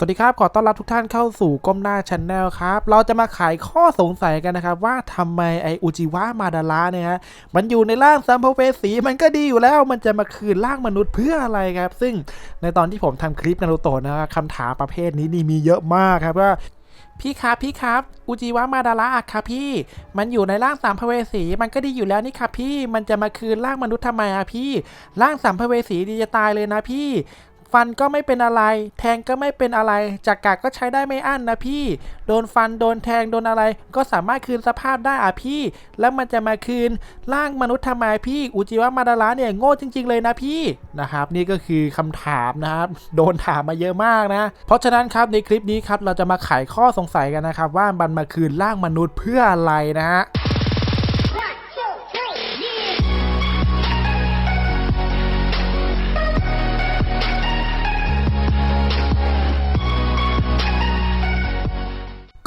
สวัสดีครับ ขอต้อนรับทุกท่านเข้าสู่ก้มหน้าช n แนลครับ เราจะมาไขข้อสงสัยกันนะครับ ว่าทำไมไออุจิวะมาดาระเนี่ยฮะมันอยู่ในร่างซัมภเวสีมันก็ดีอยู่แล้วมันจะมาคืนร่างมนุษย์เพื่ออะไรครับ ซึ่งในตอนที่ผมทำคลิปนารูโตะนะครับคำถามประเภทนี้นี่มีเยอะมากครับว่าพี่ครับพี่ครับอุจิวะมาดาระครับพี่ มันอยู่ในร่างสามภเวสี มันก็ดีอยู่แล้วนี่ครับพี่ มันจะมาคืนร่างมนุษย์ทำไมอะพี่ ร่างสามภเวสีดีจะตายเลยนะพี่ ฟันก็ไม่เป็นอะไร แทงก็ไม่เป็นอะไรจากกาก็ใช้ได้ไม่อั้นนะพี่ โดนฟันโดนแทงโดนอะไร ก็สามารถคืนสภาพได้อะพี่ แล้วมันจะมาคืนร่างมนุษย์ทำไมพี่อุจิวะมาดาระเนี่ยโง่จริง ๆ เลยนะพี่นะครับ นี่ก็คือคำถามนะครับโดนถามมาเยอะมากนะ เพราะฉะนั้นครับในคลิปนี้ครับเราจะมาไขข้อสงสัยกันนะครับว่ามันมาคืนร่างมนุษย์เพื่ออะไรนะฮะ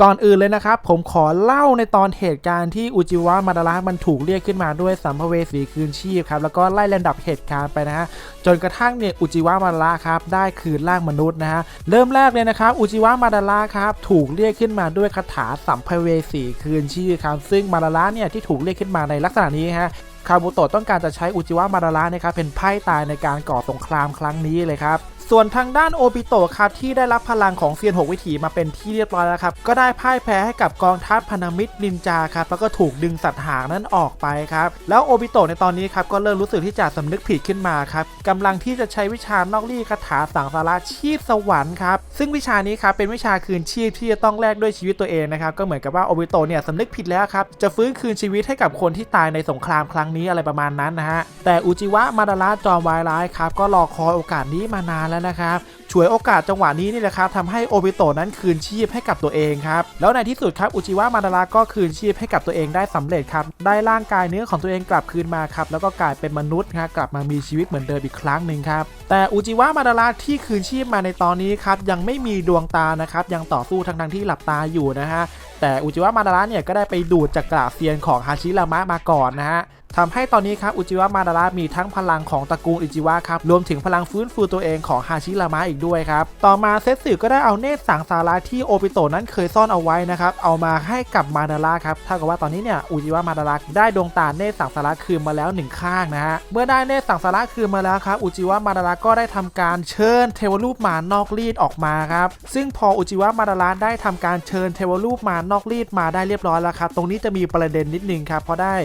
ก่อนอื่นเลยนะครับ ผมขอเล่าในตอนเหตุการณ์ที่อุจิวะมาดาระมันถูกเรียกขึ้นมาด้วยสัมภเวสีคืนชีพครับแล้วก็ไล่ลำดับเหตุการณ์ไปนะฮะจนกระทั่งเนี่ยอุจิวะมาดาระครับได้คืนร่างมนุษย์นะฮะเริ่มแรกเลยนะครับอุจิวะมาดาระครับถูกเรียกขึ้นมาด้วยคาถาสัมภเวสีคืนชีพครับซึ่งมาดาระเนี่ยที่ถูกเรียกขึ้นมาในลักษณะนี้ฮะคาบุโตะต้องการจะใช้อุจิวะมาดาระนะครับเป็นไพ่ตายในการก่อสงครามครั้งนี้เลยครับ ส่วนทางด้านโอบิโตะครับที่ได้รับพลังของเซียน6วิถีมาเป็นที่เรียบร้อยแล้วครับ ก็ได้พ่ายแพ้ให้กับกองทัพพันมิตรนินจาครับแล้วก็ถูกดึงสัตว์หางนั้นออกไปครับ แล้วโอบิโตะในตอนนี้ครับก็เริ่มรู้สึกที่จะสำนึกผิดขึ้นมาครับกำลังที่จะใช้วิชานอกลี่คาถาสังสาราชีพสวรรค์ครับซึ่งวิชานี้ครับเป็นวิชาคืนชีพที่จะต้องแลกด้วยชีวิตตัวเองนะครับก็เหมือนกับว่าโอบิโตะเนี่ยสำนึกผิดแล้วครับจะฟื้นคืนชีวิตให้กับคนที่ตายในสงครามครั้งนี้อะไรประมาณนั้นนะฮะแต่อุจิวะมาดาระจอมวายร้ายครับก็รอคอยโอกาสนี้มานานแล้วนะครับฉวยโอกาสจังหวะนี้นี่แหละครับทำให้โอบิโตะนั้นคืนชีพให้กับตัวเองครับแล้วในที่สุดครับอุจิวะมาดาระก็คืนชีพให้กับตัวเองได้สำเร็จครับได้ร่างกายเนื้อของตัวเองกลับคืนมาครับแล้วก็กลายเป็นมนุษย์ครับกลับมามีชีวิตเหมือนเดิมอีกครั้งหนึ่งครับแต่อุจิวะมาดาระที่คืนชีพมาในตอนนี้ครับยังไม่มีดวงตานะครับยังต่อสู้ทั้งทที่หลับตาอยู่นะฮะแต่อุจิวะมาดาระเนี่ยก็ได้ไปดูดจากกระเซียนของฮาชิรามะมาก่อนนะฮะ ทำให้ตอนนี้ครับอุจิวะมาดาระมีทั้งพลังของตระกูลอิจิวะครับรวมถึงพลังฟื้นฟูตัวเองของฮาชิรามะอีกด้วยครับต่อมาเซตสึก็ได้เอาเนตรสังสาระที่โอปิโตะนั้นเคยซ่อนเอาไว้นะครับเอามาให้กับมาดาระครับเท่ากับว่าตอนนี้เนี่ยอุจิวะมาดาระได้ดวงตาเนตรสังสาระคืนมาแล้วหนึ่งข้างนะฮะเมื่อได้เนตรสังสาระคืนมาแล้วครับอุจิวะมาดาระก็ได้ทำการเชิญเทวรูปมานอกรีดออกมาครับซึ่งพออุจิวะมาดาระได้ทำการเชิญเทวรูปมานอกรีดมาได้เรียบร้อยแล้วครับตรงนี้จะมีประเด็นนิดนึงครับเพราะได้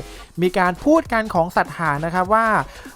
มีการพูดดกันของสัตว์หานะครับว่า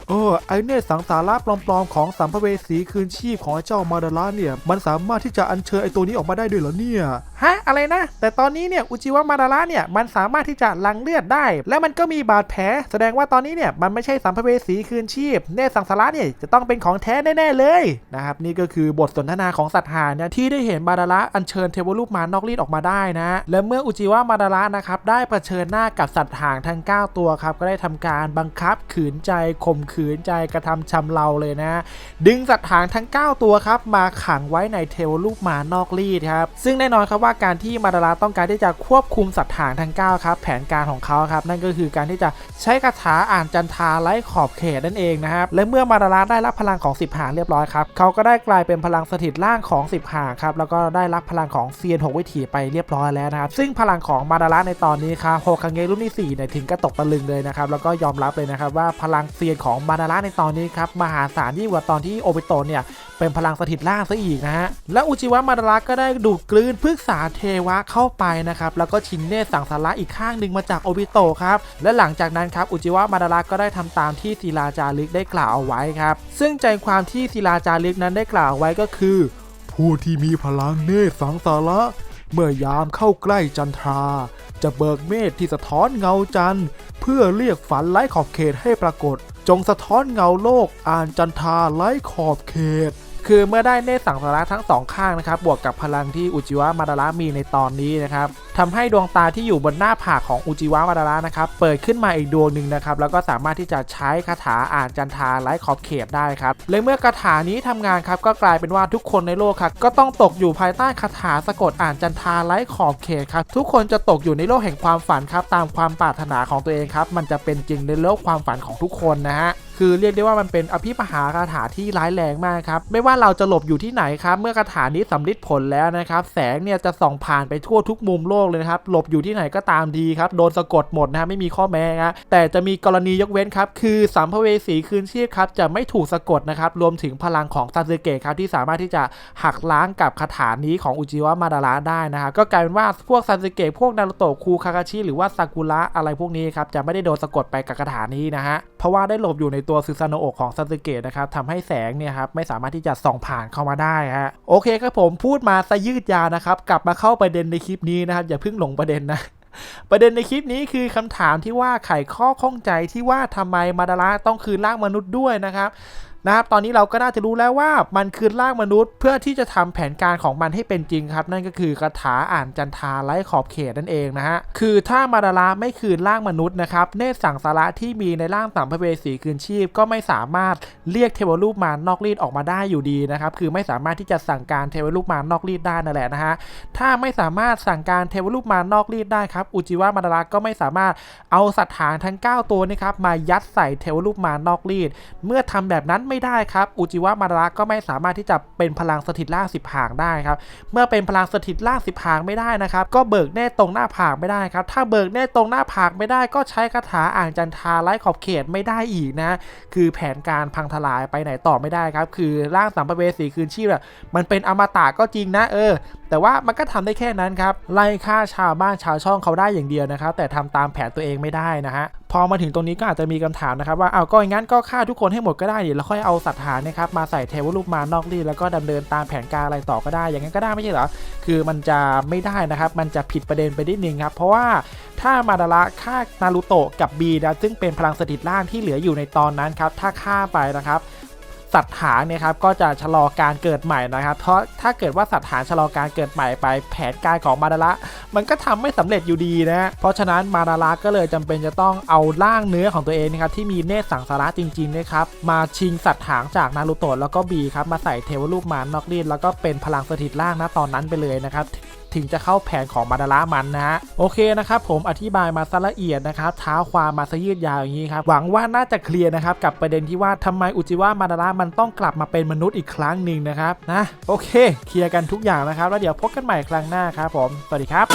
เออไอเนตสังสาระปลอมๆของสัมภเวสีคืนชีพของไอเจ้ามาดาระเนี่ย มันสามารถที่จะอัญเชิญไอตัวนี้ออกมาได้ด้วยเหรอเนี่ยฮะอะไรนะ แต่ตอนนี้เนี่ยอุจิวะมาดาระเนี่ยมันสามารถที่จะลังเลือดได้ และมันก็มีบาดแผล แสดงว่าตอนนี้เนี่ยมันไม่ใช่สัมภเวสีคืนชีพเนสังสาระเนี่ยจะต้องเป็นของแท้แน่ๆเลยนะครับนี่ก็คือบทสนทนาของสัตว์หาเนี่ยที่ได้เห็นมาดาระอัญเชิญเทวรูปมานอกรีดออกมาได้นะ และเมื่ออุจิวะมาดาระนะครับได้เผชิญหน้ากับสัตว์หางทั้ง 9 ตัวครับก็ได้ทำการบังคับขืนใจข่มขืนใจกระทำชำเราเลยนะ ดึงสัตว์หางทั้ง 9 ตัวครับ มาขังไว้ในเทวรูปมานอกรีดครับ ซึ่งแน่นอนครับว่าการที่มาดาราต้องการที่จะควบคุมสัตว์หางทั้ง 9 ครับ แผนการของเขาครับ นั่นก็คือการที่จะใช้คาถาอ่านจันทาไล่ขอบเขตนั่นเองนะครับ และเมื่อมาดาราได้รับพลังของ 10 หางเรียบร้อยครับ เขาก็ได้กลายเป็นพลังสถิตร่างของ 10 หางครับ แล้วก็ได้รับพลังของเซียน6วิถีไปเรียบร้อยแล้วนะครับ ซึ่งพลังของมาดาราในตอนนี้ครับโฮคังเงรุ่นที่4เนี่ยถึงก็ตกตะลึงเลยนะครับแล้วก็ยอมรับเลยนะครับว่าพลังเซียนของมาดาราในตอนนี้ครับมหาศาลยิ่งกว่าตอนที่โอบิโตเนี่ยเป็นพลังสถิตล่างซะอีกนะฮะ และอุจิวะมาดาระก็ได้ดูดกลืนพฤกษาเทวะเข้าไปนะครับ แล้วก็ชิงเนสังสาระอีกข้างหนึ่งมาจากโอบิโตครับ และหลังจากนั้นครับอุจิวะมาดาระก็ได้ทำตามที่ศิลาจารึกได้กล่าวเอาไว้ครับ ซึ่งใจความที่ศิลาจารึกนั้นได้กล่าวเอาไว้ก็คือ ผู้ที่มีพลังเนสังสาระ เมื่อยามเข้าใกล้จันทรา จะเบิกเมฆที่สะท้อนเงาจันทร์ เพื่อเรียกฝันไร้ขอบเขตให้ปรากฏ จงสะท้อนเงาโลกอ่านจันทราไร้ขอบเขต คือเมื่อได้เนตรสังสาระทั้งสองข้างนะครับ บวกกับพลังที่อุจิวะมาดาระมีในตอนนี้นะครับทำให้ดวงตาที่อยู่บนหน้าผากของอุจิวะมาดาระนะครับ เปิดขึ้นมาอีกดวงหนึ่งนะครับ แล้วก็สามารถที่จะใช้คาถาอ่านจันทาไร้ขอบเขตได้ครับ และเมื่อคาถานี้ทำงานครับ ก็กลายเป็นว่าทุกคนในโลกครับ ก็ต้องตกอยู่ภายใต้คาถาสะกดอ่านจันทาไร้ขอบเขตครับ ทุกคนจะตกอยู่ในโลกแห่งความฝันครับ ตามความปรารถนาของตัวเองครับ มันจะเป็นจริงในโลกความฝันของทุกคนนะฮะ คือเรียกได้ว่ามันเป็นอภิมหาคาถาที่ร้ายแรงมากครับไม่ว่าเราจะหลบอยู่ที่ไหนครับเมื่อคาถานี้สำลิดผลแล้วนะครับแสงเนี่ยจะส่องผ่านไปทั่วทุกมุมโลกเลยนะครับหลบอยู่ที่ไหนก็ตามดีครับโดนสะกดหมดนะฮะไม่มีข้อแม้นะแต่จะมีกรณียกเว้นครับคือสัมภเวสีคืนชีพครับจะไม่ถูกสะกดนะครับรวมถึงพลังของซาสึเกะครับที่สามารถที่จะหักล้างกับคาถานี้ของอุจิวะมาดาระได้นะครับก็กลายเป็นว่าพวกซาสึเกะพวกนารุโตะคูคาคาชิหรือว่าซากุระอะไรพวกนี้ครับจะไม่ได้โดนสะกดไปกับคาถานี้นะฮะเพราะว่าได้หลบอยู่ในตัวซึซาโนโอะของซาสึเกะนะครับทำให้แสงเนี่ยครับไม่สามารถที่จะส่องผ่านเข้ามาได้ฮะโอเคครับผมพูดมาซะยืดยาวนะครับกลับมาเข้าประเด็นในคลิปนี้นะครับอย่าเพิ่งหลงประเด็นนะประเด็นในคลิปนี้คือคำถามที่ว่าไขข้อข้องใจที่ว่าทำไมมาดาระต้องคืนร่างมนุษย์ด้วยนะครับ นะครับตอนนี้เราก็น่าจะรู้แล้วว่ามันคืนร่างมนุษย์ เพื่อที่จะทำแผนการของมันให้เป็นจริงครับ นั่นก็คือคาถาอ่านจันทาไร้ขอบเขตนั่นเองนะฮะคือถ้ามาดาระไม่คืนร่างมนุษย์นะครับเนตรสังสาระที่มีในร่างสัมภเวสีคืนชีพ ก็ไม่สามารถเรียกเทวรูปมารนอกรีดออกมาได้อยู่ดีนะครับคือไม่สามารถที่จะสั่งการเทวรูปมารนอกรีดได้นั่นแหละนะฮะถ้าไม่สามารถสั่งการเทวรูปมารนอกรีดได้ครับอุจิวะมาดาระก็ไม่สามารถเอาสัตว์หางทั้ง 9 ตัวนี้ครับมายัดใส่เทวรูปมารนอกรีด เมื่อทำแบบนั้นไม่ได้ครับอุจิวะมาระก็ไม่สามารถที่จะเป็นพลังสถิตล่างสิบหางได้ครับเมื่อเป็นพลังสถิตล่างสิบหางไม่ได้นะครับก็เบิกเนตรตรงหน้าผากไม่ได้ครับถ้าเบิกเนตรตรงหน้าผากไม่ได้ ก็ใช้คาถาอ่างจันทาไร้ขอบเขตไม่ได้อีกนะ คือแผนการพังทลายไปไหนต่อไม่ได้ครับ คือร่างสัมภเวสีคืนชีพอะมันเป็นอมตะก็จริงนะเออ แต่ว่ามันก็ทำได้แค่นั้นครับไล่ฆ่าชาวบ้านชาวช่องเขาได้อย่างเดียวนะครับ แต่ทำตามแผนตัวเองไม่ได้นะฮะ พอมาถึงตรงนี้ก็อาจจะมีคำถามนะครับว่าเอาก็อย่างนั้นก็ฆ่าทุกคนให้หมดก็ได้ดิแล้วค่อยเอาสัตว์หาเนะครับมาใส่เทวรูปมารนอกรีดแล้วก็ดำเนินตามแผนการอะไรต่อก็ได้ อย่างนั้นก็ได้ไม่ใช่เหรอคือมันจะไม่ได้นะครับมันจะผิดประเด็นไปนิดนึงครับเพราะว่าถ้ามาดาระฆ่านารูโตะกับบีนะซึ่งเป็นพลังสถิตล่างที่เหลืออยู่ในตอนนั้นครับถ้าฆ่าไปนะครับ สัตว์หางเนี่ยครับก็จะชะลอการเกิดใหม่นะครับ เพราะถ้าเกิดว่าสัตว์หางชะลอการเกิดใหม่ไปแผนการของมาดาระมันก็ทำไม่สำเร็จอยู่ดีนะ เพราะฉะนั้นมาดาระก็เลยจำเป็นจะต้องเอาร่างเนื้อของตัวเองนะครับที่มีเนตรสังสาระจริงๆนะครับมาชิงสัตว์หางจากนารูโตะแล้วก็บีครับมาใส่เทวรูปมารนอกรีดแล้วก็เป็นพลังสถิตล่างนะตอนนั้นไปเลยนะครับ ถึงจะเข้าแผนของมาดาระมันนะฮะโอเคนะครับผมอธิบายมาซะละเอียดนะครับเท้าความมาซะยืดยาวอย่างนี้ครับหวังว่าน่าจะเคลียร์นะครับกับประเด็นที่ว่าทำไมอุจิวะมาดาระมันต้องกลับมาเป็นมนุษย์อีกครั้งหนึ่งนะครับนะโอเค เคลียร์กันทุกอย่างนะครับ แล้วเดี๋ยวพบกันใหม่ครั้งหน้าครับผมสวัสดีครับ